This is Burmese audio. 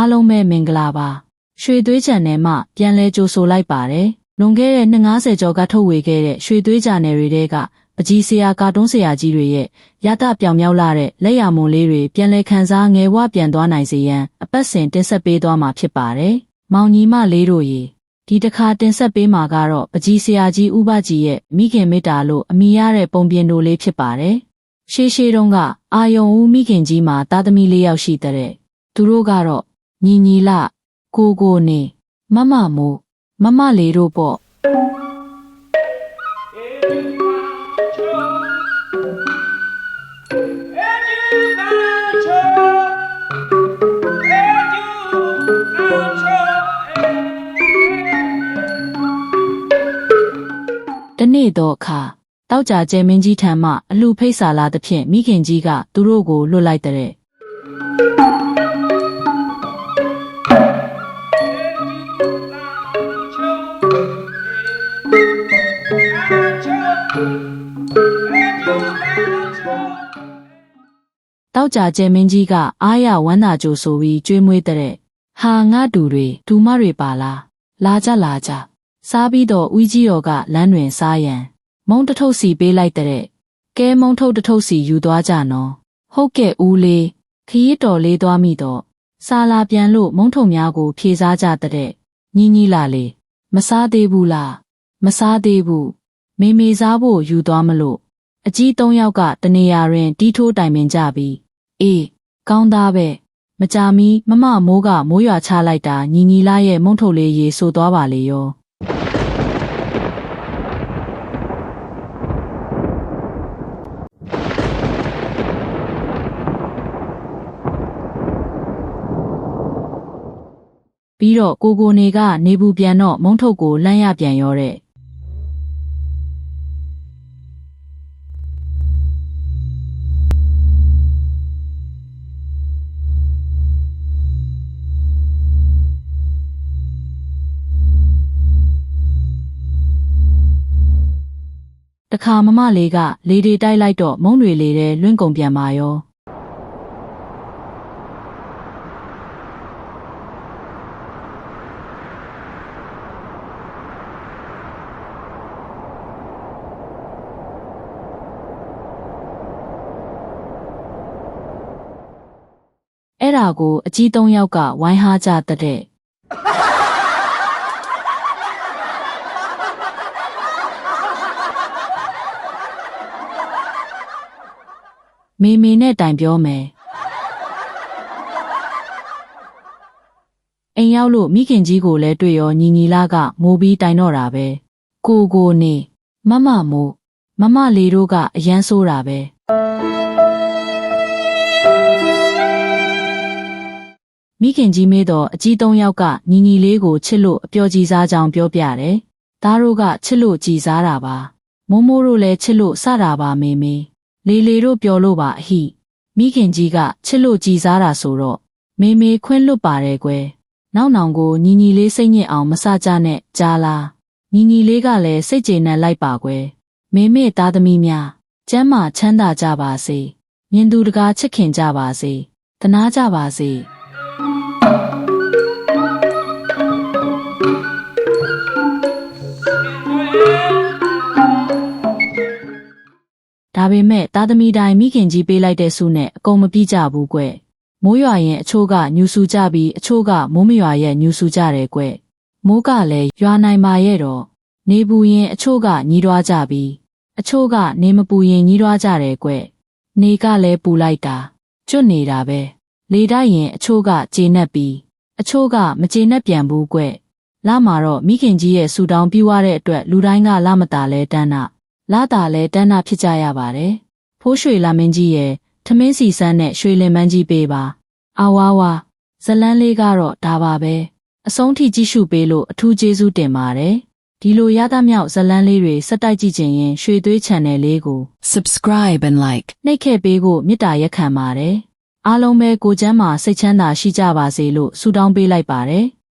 အားလုံးပဲမင်္ဂလာပါရွှေသွေးချန်နယ်မှပြန်လဲကြိုဆိုလိုက်ပါတယ်လွန်ခဲ့တဲ့250ကျော်ကထုတ်ဝေခဲ့တဲ့ရွှေသွေးချန်နယ်တွေတဲကပကြီးဆရာကာတွန်းဆရာကြီးတွေရဲ့ရတပြောင်မြောက်လာတဲ့လက်ရမွန်လေးတွေပြန်လဲခန်းစားငယ်ဝပြန်သွားနိုင်စေရန်အပတ်စဉ်တင်ဆက်ပေးသွားမှာဖြစ်ပါတယ်မောင်ညီမလေးတို့ရေဒီတစ်ခါတင်ဆက်ပေးမှာကတော့ပကြီးဆရာကြီးဥပကြီးရဲ့မိခင်မေတ္တာလို့အမိရတဲ့ပုံပြင်တို့လေးဖြစ်ပါတယ်ရှေးရှေးတုန်းကအာယုံဦးမိခင်ကြီးမှာသားသမီးလေးယောက်ရှိတဲ့သူတို့ကတော့ ညီညီလကိုကိုနေမမမိုးမမလေးတို့ပေါ့တနေ့တော့အခါတောက်ကြကျဲမင်းကြီးထံမှအလှဖိတ်စာလာသဖြင့်မိခင်ကြီးကသူတို့ကိုလွတ်လိုက်တဲ့ တောက်ကြကျဲမင်းကြီးကအားရဝမ်းသာကြိုဆိုပြီးကြွေးမွေးတဲ့ဟာငါတူတွေဒူမတွေပါလားလာကြလာကြစားပြီးတော့ဦးကြီးတော်ကလမ်းတွင်စားရန် မုံတထုပ်စီပေးလိုက်တဲ့ကဲမုံထုတ်တထုပ်စီယူသွားကြနော်ဟုတ်ကဲ့ဦးလေးခရီးတော်လေးသွားမိတော့စာလာပြန်လို့မုံထုံများကို ဖြေစားကြတဲ့ညီညီလာလေမစားသေးဘူးလားမစားသေးဘူးမေမေစားဖို့ယူသွားမလို့ အကြီးသုံးယောက်ကတနေရာတွင်တီးထိုးတိုင်ပင်ကြပြီးအေးကောင်းသားပဲမကြမီမမမိုးကမိုးရွာချလိုက်တာညီညီလာရဲ့မုံထုတ်လေးရေဆိုသွားပါလေရောပြီးတော့ကိုကိုနေကနေဘူးပြန်တော့မုံထုတ်ကိုလမ်းရပြန်ရောတဲ့ တခါမမလေးကလေတွေတိုက်လိုက်တော့မုံတွေလေတဲ့လွင့်ကုန်ပြန်ပါရောအဲ့ဒါကိုအကြီးသုံးယောက်ကဝိုင်းဟားကြတဲ့ မေမေနဲ့တိုင်ပြောမယ်အိမ်ရောက်လို့မိခင်ကြီးကိုလည်းတွေ့ရောညီညီလာကမိုးပြီးတိုင်တော့တာပဲကိုကိုနေမမမိုးမမလေးတို့ကအရန်ဆိုးတာပဲမိခင်ကြီးမေးတော့အကြီးသုံးယောက်ကညီညီလေးကိုချစ်လို့အပျော်ကြည်စားကြောင်းပြောပြတယ်။သားတို့ကချစ်လို့ကြည်စားတာပါ။မိုးမိုးတို့လည်းချစ်လို့စတာပါမေမေ။ လေလေတို့ပြောလို့ပါအဟိ။မိခင်ကြီးကချစ်လို့ကြည်စားတာဆိုတော့မေမေခွင့်လွတ်ပါတယ်ကွယ်။နောက်နောင်ကိုညီညီလေးစိတ်ညစ်အောင်မစကြနဲ့ကြားလား။ညီညီလေးကလည်းစိတ်ကျေနပ်လိုက်ပါကွယ်။မေမေသားသမီးများကျမ်းမာချမ်းသာကြပါစေ။မြင်သူတကာချစ်ခင်ကြပါစေ။တနာကြပါစေ။ ဒါပေမဲ့သားသမီးတိုင်းမိခင်ကြီးပေးလိုက်တဲ့ဆုနဲ့အကုန်မပြည့်ကြဘူးကွမိုးရွာရင်အချို့ကညူဆူကြပြီးအချို့ကမိုးမရွာရဲ့ညူဆူကြတယ်ကွမိုးကလည်းရွာနိုင်ပါရဲ့တော့နေပူရင်အချို့ကညီးတွားကြပြီးအချို့ကနေမပူရင်ညီးတွားကြတယ်ကွနေကလည်းပူလိုက်တာကျွတ်နေတာပဲလေတိုက်ရင်အချို့ကကျေနပ်ပြီးအချို့ကမကျေနပ်ပြန်ဘူးကွလာမှာတော့မိခင်ကြီးရဲ့ဆူတောင်းပြီးွားတဲ့အတွက်လူတိုင်းကလာမတာလဲတန်းနာ လာတာလဲတန်းနာဖြစ်ကြရပါတယ်။ဖိုးရွှေလာမင်းကြီးရဲ့ထမင်းစီစန်းနဲ့ရွှေလင်မန်းကြီးပေးပါ။အာဝါဝါဇလန်းလေးကတော့ဒါပါပဲ။အဆုံးထိကြည့်ရှုပေးလို့အထူးကျေးဇူးတင်ပါတယ်။ဒီလိုရသမြောက်ဇလန်းလေးတွေစက်တိုက်ကြည့်ခြင်းရင်ရွှေသွေး channel လေးကို subscribe and like. နှိပ်ခဲ့ပေးဖို့မေတ္တာရက်ခံပါတယ်။အားလုံးပဲကိုယ်ချမ်းသာစိတ်ချမ်းသာရှိကြပါစေလို့ဆုတောင်းပေးလိုက်ပါတယ်။